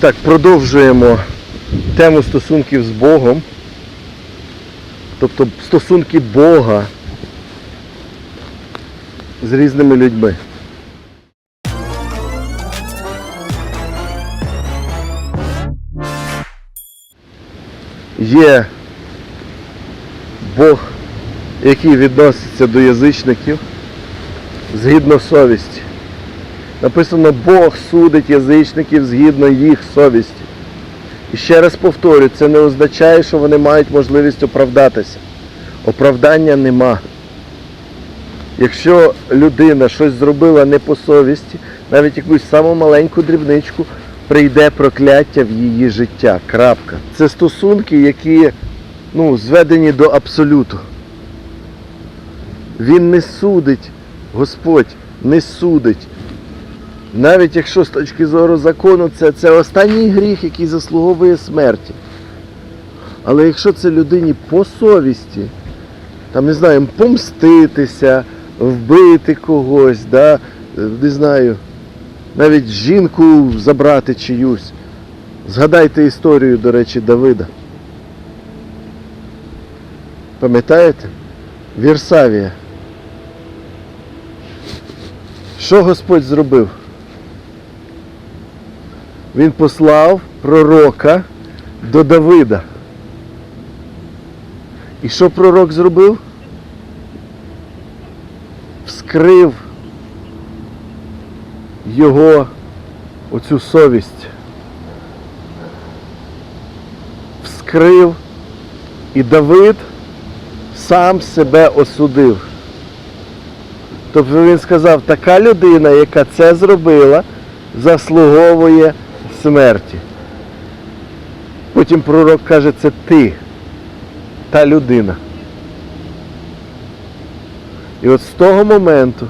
Так, продовжуємо тему стосунків з Богом. Тобто стосунки Бога з різними людьми. Є Бог, який відноситься до язичників згідно совісті. Написано, Бог судить язичників згідно їх совісті. І ще раз повторю, це не означає, що вони мають можливість оправдатися. Оправдання нема. Якщо людина щось зробила не по совісті, навіть якусь саму маленьку дрібничку, прийде прокляття в її життя. Крапка. Це стосунки, які ну, зведені до абсолюту. Він не судить, Господь не судить. Навіть якщо з точки зору закону це, це останній гріх, який заслуговує смерті. Але якщо це людині по совісті, там, не знаю, помститися, вбити когось, да, не знаю, навіть жінку забрати чиюсь. Згадайте історію, до речі, Давида. Пам'ятаєте? Вірсавія. Що Господь зробив? Він послав пророка до Давида. І що пророк зробив? Вскрив його оцю совість. Вскрив і Давид сам себе осудив. Тобто він сказав, така людина, яка це зробила, заслуговує смерті. Потім пророк каже, це ти, та людина. І от з того моменту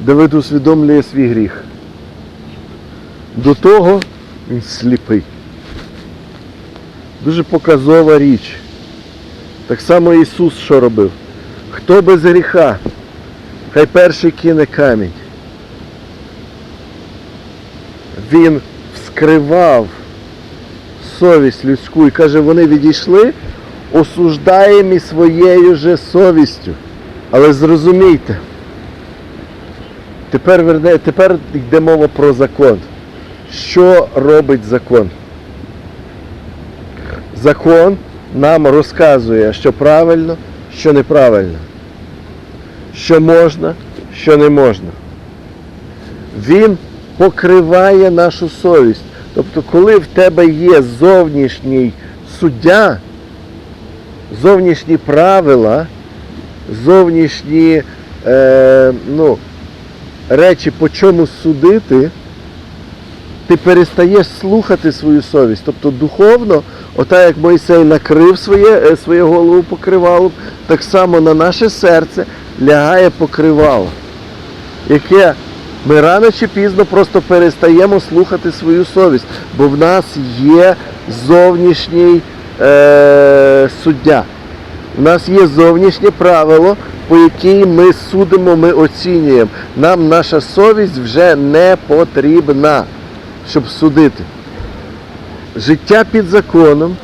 Давид усвідомлює свій гріх. До того він сліпий. Дуже показова річ. Так само Ісус що робив? Хто без гріха? Хай перший кине камінь. Він вскривав совість людську і каже, вони відійшли, осуждаємі своєю же совістю. Але зрозумійте, тепер, верне, тепер йде мова про закон. Що робить закон? Закон нам розказує, що правильно, що неправильно, що можна, що не можна. Він покриває нашу совість. Тобто, коли в тебе є зовнішній суддя, зовнішні правила, зовнішні е, ну, речі, по чому судити, ти перестаєш слухати свою совість. Тобто духовно, ота як Мойсей накрив своє, е, своє голову покривалом, так само на наше серце лягає покривало, яке ми рано чи пізно просто перестаємо слухати свою совість, бо в нас є зовнішній е, суддя. У нас є зовнішнє правило, по якій ми судимо, ми оцінюємо. Нам наша совість вже не потрібна, щоб судити. Життя під законом,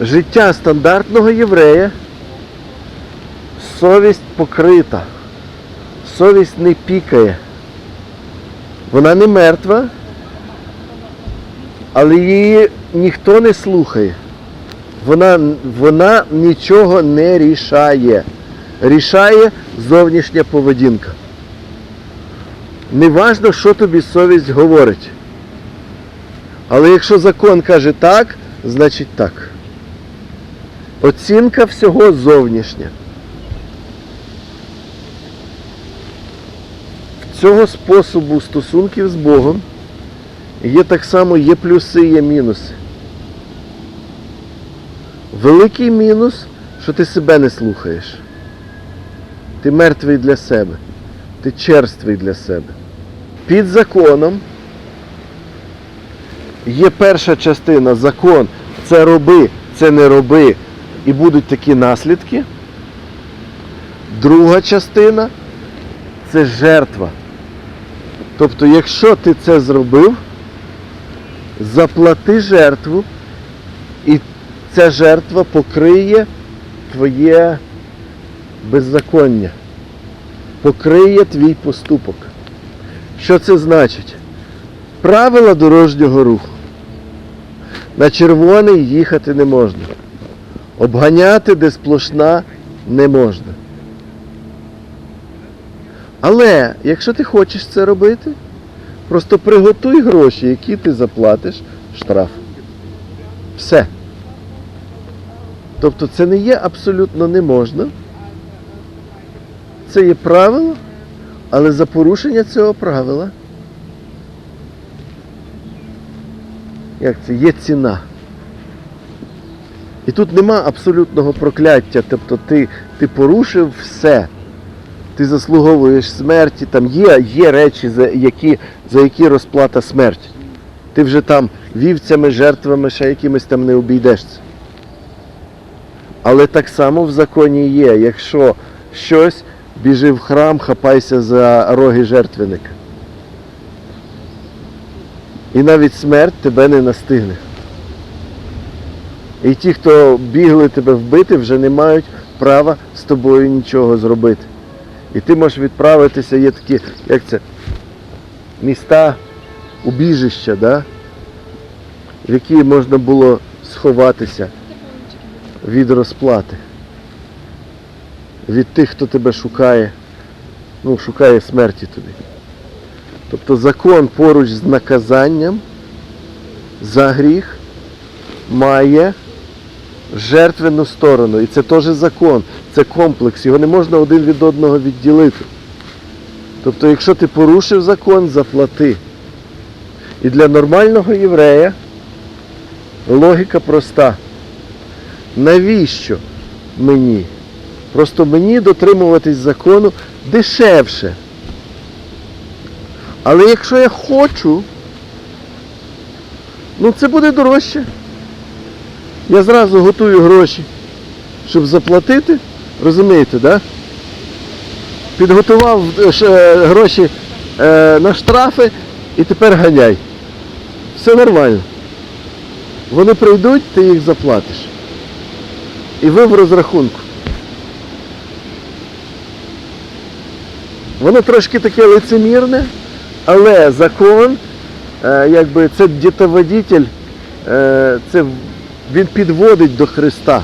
життя стандартного єврея, совість покрита, совість не пікає. Вона не мертва, але її ніхто не слухає. Вона, вона нічого не рішає. Рішає зовнішня поведінка. Неважно, що тобі совість говорить. Але якщо закон каже так, значить так. Оцінка всього зовнішня. Цього способу стосунків з Богом є так само є плюси, є мінуси. Великий мінус, що ти себе не слухаєш. Ти мертвий для себе. Ти черствий для себе. Під законом є перша частина закон. Це роби, це не роби. І будуть такі наслідки. Друга частина це жертва. Тобто, якщо ти це зробив, заплати жертву, і ця жертва покриє твоє беззаконня, покриє твій поступок. Що це значить? Правила дорожнього руху. На червоний їхати не можна. Обганяти, де сплошна, не можна. Але якщо ти хочеш це робити, просто приготуй гроші, які ти заплатиш штраф. Все. Тобто це не є абсолютно не можна. Це є правило, але за порушення цього правила. Як це? Є ціна. І тут нема абсолютного прокляття. Тобто ти, ти порушив все. Ти заслуговуєш смерті, там є, є речі, за які, за які розплата смерть. Ти вже там вівцями, жертвами, ще якимись там не обійдешся. Але так само в законі є, якщо щось, біжи в храм, хапайся за роги жертвенника. І навіть смерть тебе не настигне. І ті, хто бігли тебе вбити, вже не мають права з тобою нічого зробити. І ти можеш відправитися, є такі, як це, міста, убіжища, да? в які можна було сховатися від розплати. Від тих, хто тебе шукає, ну, шукає смерті тобі. Тобто закон поруч з наказанням за гріх має жертвену сторону. І це теж закон, це комплекс, його не можна один від одного відділити. Тобто, якщо ти порушив закон, заплати. І для нормального єврея логіка проста. Навіщо мені? Просто мені дотримуватись закону дешевше. Але якщо я хочу, ну це буде дорожче. Я зразу готую гроші, щоб заплатити. Розумієте, да? Підготував е, е, гроші е, на штрафи і тепер ганяй. Все нормально. Вони прийдуть, ти їх заплатиш. І ви в розрахунку. Воно трошки таке лицемірне, але закон, якби це дітоводитель, це він підводить до Христа.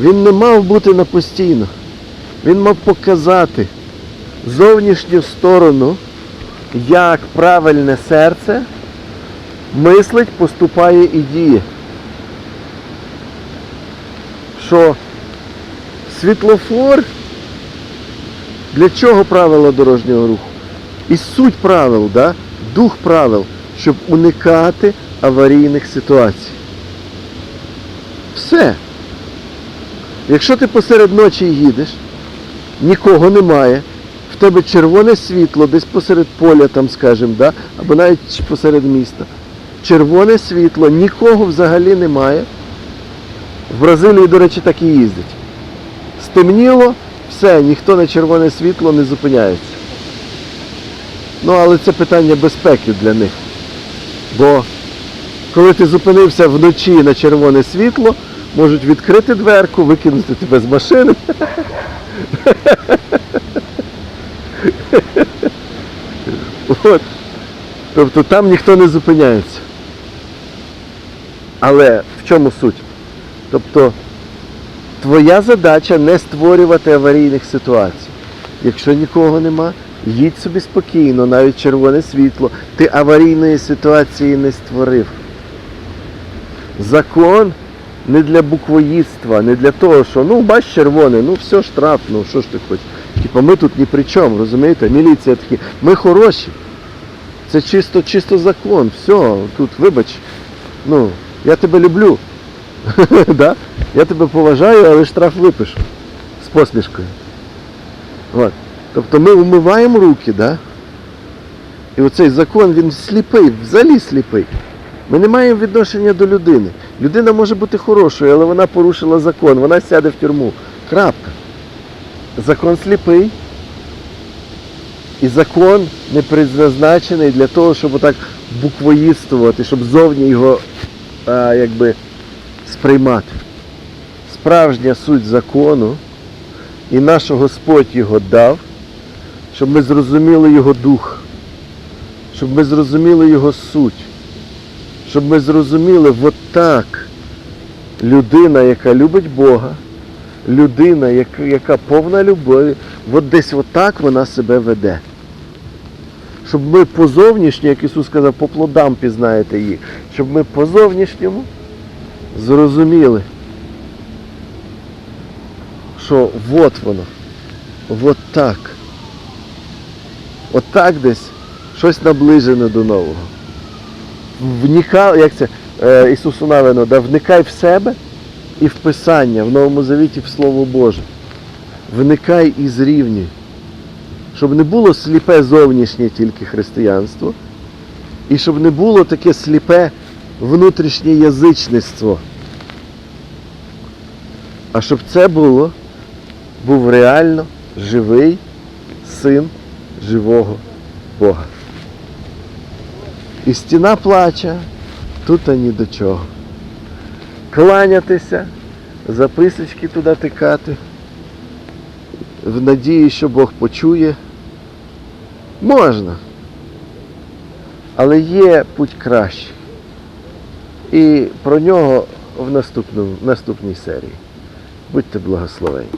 Він не мав бути на постійно. Він мав показати зовнішню сторону, як правильне серце мислить, поступає і діє. Що світлофор для чого правила дорожнього руху? І суть правил, да? дух правил, щоб уникати аварійних ситуацій. Все. Якщо ти посеред ночі їдеш, нікого немає, в тебе червоне світло десь посеред поля, там, скажімо, да? або навіть посеред міста. Червоне світло, нікого взагалі немає. В Бразилії, до речі, так і їздять. Стемніло, все, ніхто на червоне світло не зупиняється. Ну, але це питання безпеки для них. Бо коли ти зупинився вночі на червоне світло, можуть відкрити дверку, викинути тебе з машини. От. Тобто там ніхто не зупиняється. Але в чому суть? Тобто твоя задача не створювати аварійних ситуацій. Якщо нікого нема, їдь собі спокійно, навіть червоне світло, ти аварійної ситуації не створив. Закон не для буквоїдства, не для того, що ну бач червоне, ну все штраф, ну що ж ти хочеш. Типа ми тут ні при чому, розумієте? Міліція такі, ми хороші. Це чисто, чисто закон. Все, тут вибач. Ну, я тебе люблю. да? Я тебе поважаю, але штраф випишу з посмішкою. От. Тобто ми умиваємо руки, да? і оцей закон він сліпий, взагалі сліпий. Ми не маємо відношення до людини. Людина може бути хорошою, але вона порушила закон, вона сяде в тюрму. Крапка. Закон сліпий. І закон не призначений для того, щоб отак буквоїдствувати, щоб зовні його а, якби сприймати. Справжня суть закону, і наш Господь його дав, щоб ми зрозуміли його дух, щоб ми зрозуміли його суть, щоб ми зрозуміли, от так людина, яка любить Бога, людина, яка, повна любові, от десь отак вона себе веде. Щоб ми по зовнішньому, як Ісус сказав, по плодам пізнаєте їх, щоб ми по зовнішньому зрозуміли, що от воно, от так. От так десь щось наближене до нового. Вникай, як це е, Ісусу навено, да, вникай в себе і в Писання, в Новому Завіті, в Слово Боже. Вникай і зрівнюй. Щоб не було сліпе зовнішнє тільки християнство, і щоб не було таке сліпе внутрішнє язичництво. А щоб це було, був реально живий син живого Бога. І стіна плаче, тут ані до чого. Кланятися, записочки туди тикати, в надії, що Бог почує. Можна. Але є путь кращий. І про нього в наступному, в наступній серії. Будьте благословені.